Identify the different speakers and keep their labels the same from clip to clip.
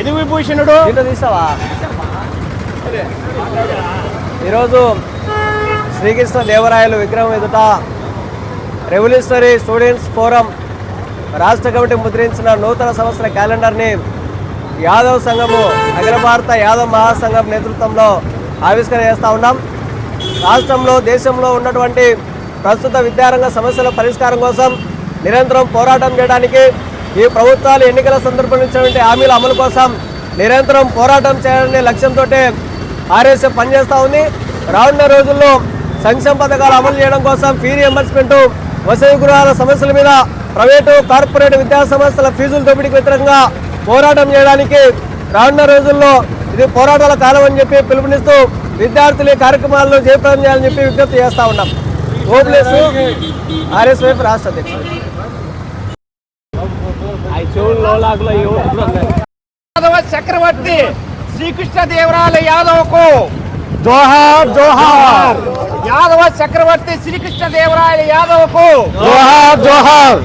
Speaker 1: ఎదు విభూషణుడు?
Speaker 2: దీంట్లో తీసావా ఈరోజు శ్రీకృష్ణ దేవరాయలు విగ్రహం ఎదుట రెవల్యూషనరీ స్టూడెంట్స్ ఫోరం రాష్ట్ర కమిటీ ముద్రించిన నూతన సంవత్సర క్యాలెండర్ని యాదవ్ సంఘము అఖిల భారత యాదవ్ మహాసంఘం నేతృత్వంలో ఆవిష్కరణ చేస్తూ ఉన్నాం. రాష్ట్రంలో దేశంలో ఉన్నటువంటి ప్రస్తుత విద్యారంగ సమస్యల పరిష్కారం కోసం నిరంతరం పోరాటం చేయడానికి ఈ ప్రభుత్వాలు ఎన్నికల సందర్భంలో ఇచ్చినటువంటి హామీల అమలు కోసం నిరంతరం పోరాటం చేయాలనే లక్ష్యంతో ఆర్ఎస్ఎఫ్ పనిచేస్తూ ఉంది. రానున్న రోజుల్లో సంక్షేమ పథకాలు అమలు చేయడం కోసం ఫీ రియంబర్స్మెంట్ వసతి గృహాల సమస్యల మీద ప్రైవేటు కార్పొరేట్ విద్యా సంస్థల ఫీజుల దోపిడీకి వ్యతిరేకంగా పోరాటం చేయడానికి రానున్న రోజుల్లో ఇది పోరాటాల కాలం అని చెప్పి పిలుపునిస్తూ విద్యార్థులు కార్యక్రమాలను కార్యక్రమాల్లో జయప్రదం చేయాలని చెప్పి విజ్ఞప్తి చేస్తూ ఉన్నాం. ఓబ్లేసు ఆర్ఎస్వైపు రాష్ట్ర అధ్యక్షుడు.
Speaker 1: యాదవ చక్రవర్తి శ్రీకృష్ణ దేవరాయల యాదవకు
Speaker 2: జోహార్ జోహార్
Speaker 1: యాదవ చక్రవర్తి శ్రీకృష్ణ దేవరాయల యాదవకు
Speaker 2: జోహార్ జోహార్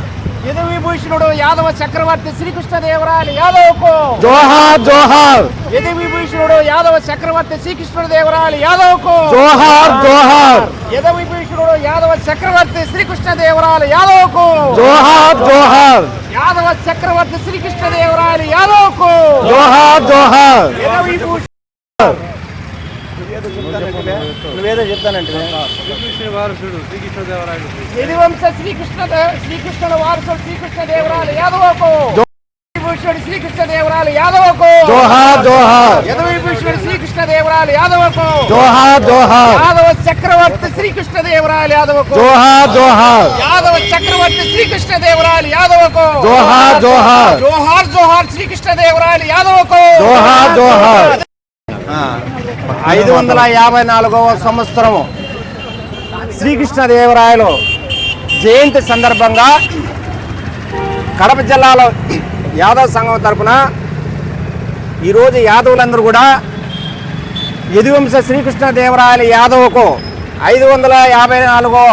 Speaker 1: యదు విభూషణుడు యాదవ చక్రవర్తి శ్రీకృష్ణ దేవరాయల యాదవకు
Speaker 2: జోహార్ జోహార్
Speaker 1: యదు విభూషణుడు యాదవ చక్రవర్తి శ్రీకృష్ణ దేవరాయల యాదవకు
Speaker 2: జోహార్ జోహార్
Speaker 1: యదు విభూషణుడు యాదవ చక్రవర్తి శ్రీకృష్ణ దేవరాయల యాదవకు
Speaker 2: జోహార్ జోహార్
Speaker 1: యాదవ చక్రవర్తి శ్రీకృష్ణ దేవరాయల యాదవకు
Speaker 2: జోహార్ జోహార్.
Speaker 1: యదు విభూషణుడు
Speaker 2: నువ్వేదో చెప్తానంటే.
Speaker 1: యదువంశ శ్రీకృష్ణ దే- శ్రీకృష్ణుల వారసుడు శ్రీకృష్ణ దేవరాయల యాదవకు
Speaker 2: జోహార్ జోహార్. జోహార్ జోహార్.
Speaker 1: యాదవ చక్రవర్తి శ్రీకృష్ణ దేవరాయల యాదవకు
Speaker 2: జోహార్ జోహార్.
Speaker 1: యాదవ చక్రవర్తి శ్రీకృష్ణ దేవరాయల యాదవకు.
Speaker 2: జోహార్ జోహార్.
Speaker 1: జోహార్ జోహార్ శ్రీకృష్ణ దేవరాయల యాదవకు.
Speaker 2: జోహార్ జోహార్.
Speaker 1: ఐదు వందల యాభై నాలుగవ సంవత్సరము. శ్రీకృష్ణదేవరాయలు జయంతి సందర్భంగా కడప జిల్లాలో యాదవ్ సంఘం తరపున ఈరోజు యాదవులందరూ కూడా యదువంశ శ్రీకృష్ణదేవరాయల యాదవ్కు ఐదు వందల యాభై నాలుగో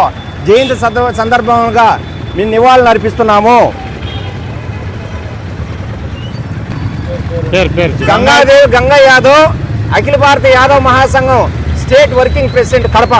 Speaker 1: జయంతి సంద- సందర్భంగా మేము నివాళులు అర్పిస్తున్నాము. గంగాదేవ్ Ganga Yadav Akhila Bharata Yadav Mahasangham state working president Kadapa.